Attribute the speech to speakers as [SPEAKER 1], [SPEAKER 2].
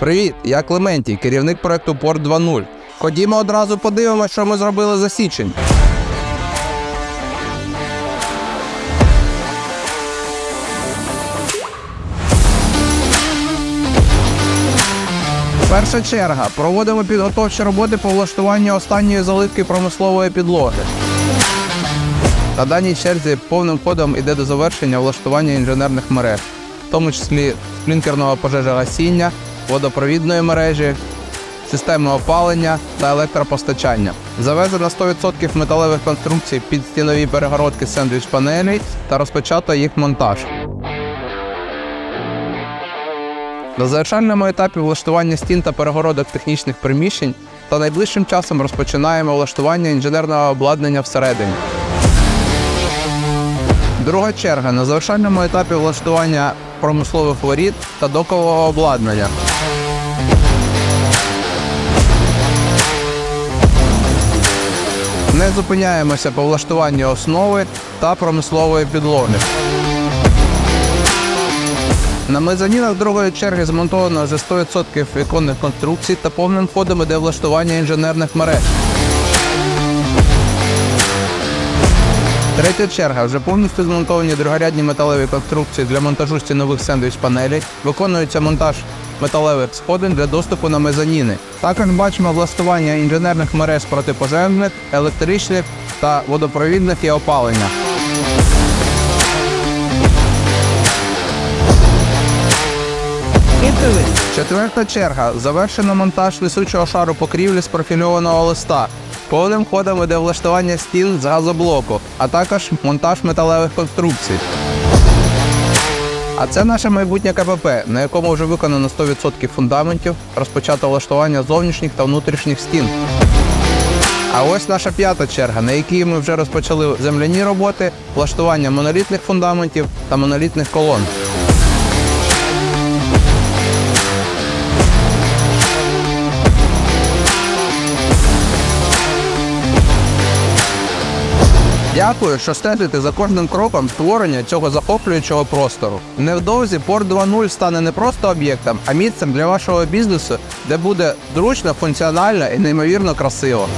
[SPEAKER 1] Привіт, я Клементій, керівник проекту Порт 2.0. Ходімо одразу подивимося, що ми зробили за січень. Перша черга. Проводимо підготовчі роботи по влаштуванню останньої заливки промислової підлоги. На даній черзі повним ходом іде до завершення влаштування інженерних мереж, в тому числі сплінкерного пожежогасіння, водопровідної мережі, системи опалення та електропостачання. Завезено 100% металевих конструкцій під стінові перегородки сендвіч панелей та розпочато їх монтаж. На завершальному етапі влаштування стін та перегородок технічних приміщень та найближчим часом розпочинаємо влаштування інженерного обладнання всередині. Друга черга на завершальному етапі влаштування промислових воріт та докового обладнання. Не зупиняємося по влаштуванню основи та промислової підлоги. На мезонінах другої черги змонтовано вже 100% віконних конструкцій та повним ходом іде влаштування інженерних мереж. Третя черга вже повністю змонтовані другорядні металеві конструкції для монтажу стінових сендвіч панелей. Виконується монтаж металевих сходин для доступу на мезоніни. Також бачимо влаштування інженерних мереж протипожежних, електричних та водопровідних і опалення. Четверта черга. Завершено монтаж несучого шару покрівлі з профільованого листа. Повним ходом іде влаштування стін з газоблоку, а також монтаж металевих конструкцій. А це наше майбутнє КПП, на якому вже виконано 100% фундаментів, розпочато влаштування зовнішніх та внутрішніх стін. А ось наша п'ята черга, на якій ми вже розпочали земляні роботи, влаштування монолітних фундаментів та монолітних колон. Дякую, що стежите за кожним кроком створення цього захоплюючого простору. Невдовзі Порт 2.0 стане не просто об'єктом, а місцем для вашого бізнесу, де буде зручно, функціонально і неймовірно красиво.